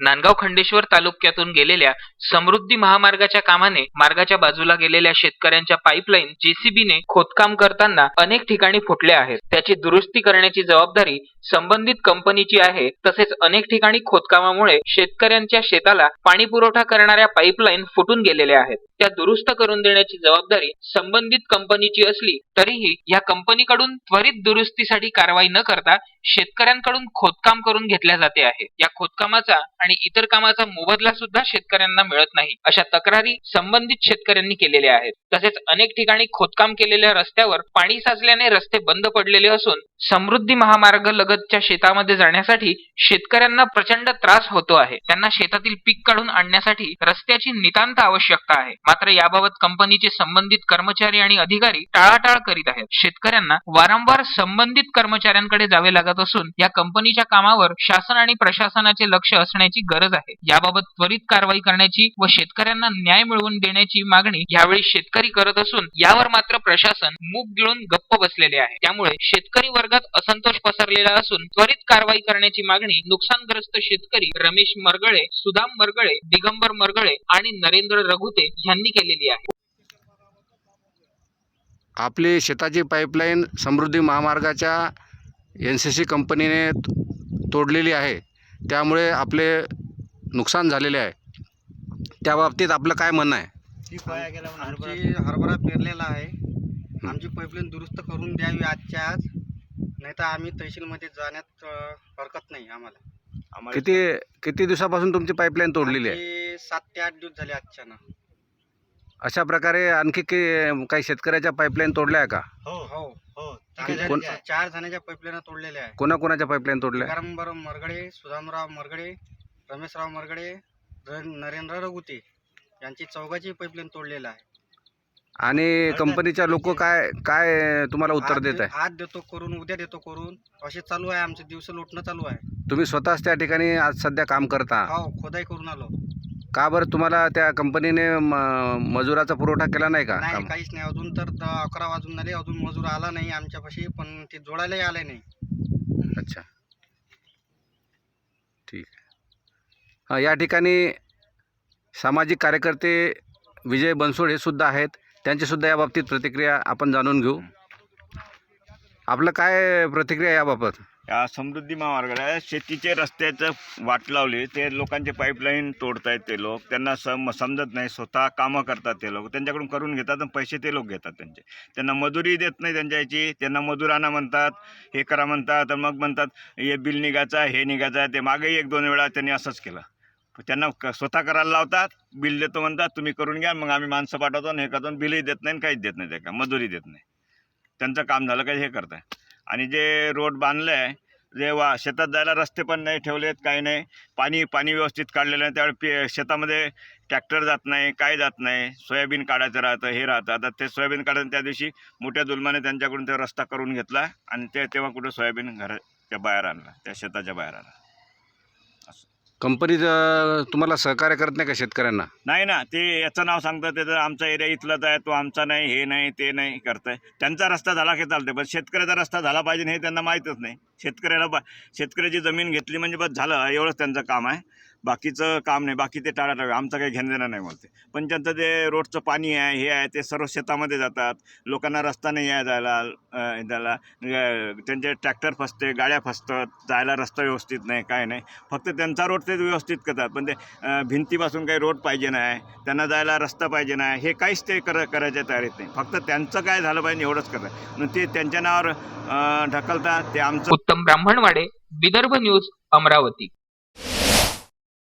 नांदगाव खंडेश्वर तालुक्यातून गेलेल्या समृद्धी महामार्गाच्या कामाने मार्गाच्या बाजूला गेलेल्या शेतकऱ्यांच्या पाईपलाईन जेसीबीने खोदकाम करताना अनेक ठिकाणी फुटल्या आहेत. त्याची दुरुस्ती करण्याची जबाबदारी संबंधित कंपनीची आहे. तसेच अनेक ठिकाणी खोदकामामुळे शेतकऱ्यांच्या शेताला पाणी पुरवठा करणाऱ्या पाईपलाईन फुटून गेलेल्या आहेत. त्या दुरुस्त करून देण्याची जबाबदारी संबंधित कंपनीची असली तरीही या कंपनीकडून त्वरित दुरुस्तीसाठी कारवाई न करता शेतकऱ्यांकडून खोदकाम करून घेतल्या जाते आहे. या खोदकामाचा आणि इतर कामाचा मोबदला सुद्धा शेतकऱ्यांना मिळत नाही. अशा तक्रारी संबंधित शेतकऱ्यांनी केलेल्या आहेत. तसेच अनेक ठिकाणी खोदकाम केलेल्या रस्त्यावर पाणी साचल्याने रस्ते बंद पडलेले असून समृद्धी महामार्ग लगतच्या शेतामध्ये जाण्यासाठी शेतकऱ्यांना प्रचंड त्रास होतो आहे. त्यांना शेतातील पीक काढून आणण्यासाठी रस्त्याची नितांत आवश्यकता आहे. मात्र याबाबत कंपनीचे संबंधित कर्मचारी आणि अधिकारी टाळाटाळ करीत आहेत. शेतकऱ्यांना वारंवार संबंधित कर्मचाऱ्यांकडे जावे लागत असून या कंपनीच्या कामावर शासन आणि प्रशासनाचे लक्ष असण्याची गरज आहे. याबाबत त्वरित कारवाई करण्याची व शेतकऱ्यांना न्याय मिळवून देण्याची मागणी यावेळी शेतकरी करत असून यावर मात्र प्रशासन मूग गिळून गप्प बसलेले आहे. त्यामुळे शेतकरी वर्ग वर्गात असंतोष पसरलेला असून त्वरित कारवाई करण्याची मागणी नुकसानग्रस्त शेतकरी रमेश मरगळे सुदाम मरगळे दिगंबर मरगळे आणि नरेंद्र रघुते यांनी केलेली आहे. आपली शेताची पाईपलाईन समृद्धी महामार्गाच्या एन सी सी कंपनीने तोडलेली आहे. त्यामुळे आपले नुकसान झालेले आहे. त्या बाबतीत आपलं काय म्हणणं आहे? आमची हरभरा पेरलेला आहे. आमची पाईपलाईन दुरुस्त करून द्यावी आजच्या आज. नाही तर आम्ही तहसीलमध्ये जाण्यात अ, हरकत नाही आम्हाला. आम्हाला किती किती दिवसापासून तुमची पाईपलाईन तोडलेली आहे? आमचे सात ते आठ दिवस झाले आजच्या ना अशा प्रकारे आणखी की काही शेतकऱ्याच्या पाईपलाईन तोडल्या आहे का? हो हो. हो चार कोण- जणांच्या- चार जणांच्या पाईपलाईन तोडलेल्या आहे. कोणाकोणाच्या पाईपलाईन तोडल्या? दिगंबर मरगडे सुदामराव मरगडे रमेशराव मरगडे र- नरेंद्र रघुते यांची चौघाची पाईपलाईन तोडलेलं आहे. आणि कंपनीच्या लोक काय काय तुम्हाला उत्तर आज देत आहे आज देतो करून उद्या देतो करून असे चालू आहे आमचे दिवस लोटणं चालू आहे. तुम्ही स्वतःच त्या ठिकाणी आज सध्या काम करता? हो खोदाई करून आलो. का बरं तुम्हाला त्या कंपनीने म- मजुराचा पुरवठा केला नाही का? नाही काम? काहीच नाही. अजून तर द- अकरा वाजून झाले अजून मजूर आला नाही आमच्यापाशी पण ते जोडायलाही आले नाही. अच्छा. ठीक आहे. हां या ठिकाणी सामाजिक कार्यकर्ते विजय बनसोड हे सुद्धा आहेत. त्यांचीसुद्धा याबाबतीत प्रतिक्रिया आपण जाणून घेऊ. आपलं काय प्रतिक्रिया याबाबत या समृद्धी महामार्गाला शेतीचे रस्त्याचं वाट लावली ते लोकांचे पाईपलाईन तोडतायत ते लोक त्यांना सम समजत नाही स्वतः कामं करतात ते लोक त्यांच्याकडून करून घेतात आणि पैसे ते लोक घेतात त्यांचे. त्यांना मजुरी देत नाही त्यांच्या याची त्यांना मजुरांना म्हणतात हे करा म्हणतात मग म्हणतात हे बिल निघायचं आहे, हे निघायचं ते मागेही एक दोन वेळा त्यांनी असंच केलं. त्यांना क स्वतः करायला लावतात. बिल देतो म्हणतात तुम्ही करून घ्या मग आम्ही माणसं पाठवतो आणि हे करतो. बिलही देत नाही आणि काहीच देत नाही त्या मजुरी देत नाही. त्यांचं काम झालं काही हे करतं आणि जे रोड बांधलं आहे जे वा शेतात जायला रस्ते पण नाही ठेवलेत काही नाही. पाणी पाणी व्यवस्थित काढलेलं नाही त्यावेळी पी शेतामध्ये ट्रॅक्टर जात नाही काय जात नाही. सोयाबीन काढायचं राहतं हे राहतं. आता ते सोयाबीन काढायचं त्या दिवशी मोठ्या जुलमाने त्यांच्याकडून ते रस्ता करून घेतला आणि ते तेव्हा कुठं सोयाबीन घराच्या बाहेर आणलं त्या शेताच्या बाहेर आणलं. कंपनी तुम्हाला सहकार्य करत नाही का शेतकऱ्यांना? नाही ना ते याचं नाव सांगतात त्याचं आमचा एरिया इथलाच आहे तो आमचा नाही हे नाही ते नाही करतंय. त्यांचा रस्ता झाला की चालते पण शेतकऱ्याचा रस्ता झाला पाहिजे हे त्यांना माहीतच नाही. शेतकऱ्याला बा शेतकऱ्याची जमीन घेतली म्हणजे बस झालं एवढंच त्यांचं काम आहे. बाकीचं काम नाही बाकी ते टाळाटाळ आमचं काही घेणं देणं नाही बोलते. पण त्यांचं ते रोडचं पाणी आहे हे आहे ते सर्व शेतामध्ये जातात. लोकांना रस्ता नाही आहे जायला जायला. त्यांचे ट्रॅक्टर फसते गाड्या फसतात जायला रस्ता व्यवस्थित नाही काय नाही. फक्त त्यांचा रोड ते व्यवस्थित करतात. पण ते भिंतीपासून काही रोड पाहिजे नाही त्यांना जायला रस्ता पाहिजे नाही हे काहीच ते कर करायच्या तयारीत नाही. फक्त त्यांचं काय झालं पाहिजे एवढंच करतात मग ते त्यांच्या नावावर ढकलतात ते आमचं उत्तम ब्राह्मणवाडे विदर्भ न्यूज अमरावती.